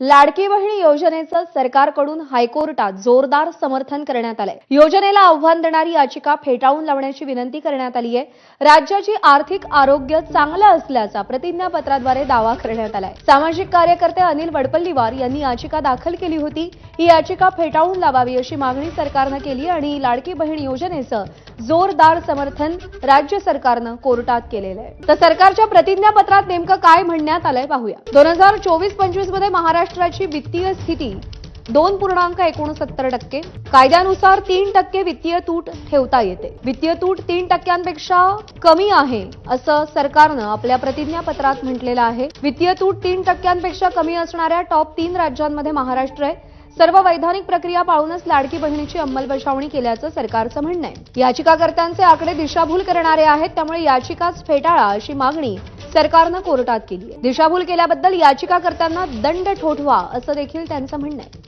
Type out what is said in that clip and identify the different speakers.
Speaker 1: लाडकी बहिणी योजनेचं सरकारकडून हायकोर्टात जोरदार समर्थन करण्यात आलंय. योजनेला आव्हान देणारी याचिका फेटाळून लावण्याची विनंती करण्यात आली आहे. राज्याची आर्थिक आरोग्य चांगलं असल्याचा प्रतिज्ञापत्राद्वारे दावा करण्यात आलाय. सामाजिक कार्यकर्ते अनिल वडपल्लीवार यांनी याचिका दाखल केली होती. ही याचिका फेटाळून लावावी अशी मागणी सरकारनं केली आणि लाडकी बहीण योजनेचं जोरदार समर्थन राज्य सरकारनं कोर्टात केलेलं आहे. तर सरकारच्या प्रतिज्ञापत्रात नेमकं काय म्हणण्यात आलंय पाहूया. दोन हजार चोवीस पंचवीसमध्ये महाराष्ट्राची वित्तीय स्थिती दोन पूर्णांक एकोणसत्तर टक्के. कायद्यानुसार तीन टक्के वित्तीय तूट ठेवता येते. वित्तीय तूट तीन टक्क्यांपेक्षा कमी आहे असं सरकारनं आपल्या प्रतिज्ञापत्रात म्हटलेलं आहे. वित्तीय तूट तीन टक्क्यांपेक्षा कमी असणाऱ्या टॉप तीन राज्यांमध्ये महाराष्ट्र आहे. सर्व वैधानिक प्रक्रिया पाळूनच लाडकी बहिणीची अंमलबजावणी केल्याचं सरकारचं म्हणणं आहे. याचिकाकर्त्यांचे आकडे दिशाभूल करणारे आहेत त्यामुळे याचिकाच फेटाळा अशी मागणी सरकारनं कोर्टात केली आहे. दिशाभूल केल्याबद्दल याचिकाकर्त्यांना दंड ठोठवा असं देखील त्यांचं म्हणणं आहे.